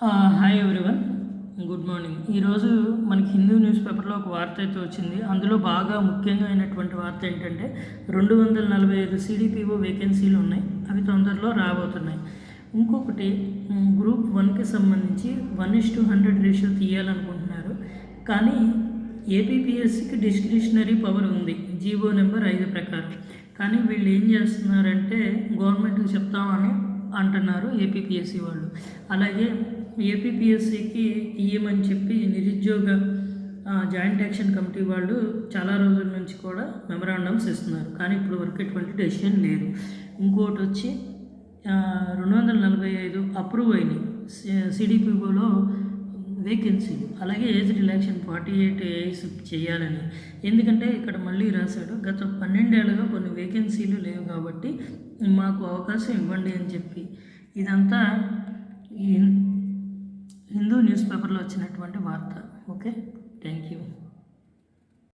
Hi everyone. Good morning. ఈరోజు మనకి Hindu news పేపర్లో ఒక వార్త అయితే వచ్చింది. అందులో బాగా ముఖ్యంగా అయినటువంటి వార్త ఏంటంటే రెండు వందల నలభై ఐదు సిడిపిఓ వేకెన్సీలు ఉన్నాయి. అవి తొందరలో రాబోతున్నాయి. ఇంకొకటి గ్రూప్ వన్కి సంబంధించి one is two hundred ratio తీయాలనుకుంటున్నారు. కానీ ఏపీపీఎస్సికి డిస్క్రిషనరీ పవర్ ఉంది. జీవో నెంబర్ ఐదు ప్రకారం. కానీ వీళ్ళు ఏం చేస్తున్నారంటే గవర్నమెంట్కి చెప్తామని అంటున్నారు ఏపీపీఎస్సీ వాళ్ళు. అలాగే ఏపీపీఎస్సీకి తీయమని చెప్పి నిరుద్యోగ జాయింట్ యాక్షన్ కమిటీ వాళ్ళు చాలా రోజుల నుంచి కూడా మెమరాండమ్స్ ఇస్తున్నారు. కానీ ఇప్పుడు వరకు ఎటువంటి డెసిషన్ లేదు. ఇంకోటి వచ్చి రెండు వందల నలభై ఐదు అప్రూవ్ అయినాయి. సిడిపిఓలో వేకెన్సీలు అలాగే age relaxation forty eight age చేయాలని. ఎందుకంటే ఇక్కడ మళ్ళీ రాశాడు గత పన్నెండేళ్ళుగా కొన్ని వేకెన్సీలు లేవు కాబట్టి మాకు అవకాశం ఇవ్వండి అని చెప్పి ఇదంతా హిందూ న్యూస్ పేపర్లో వచ్చినటువంటి వార్త. ఓకే? Thank you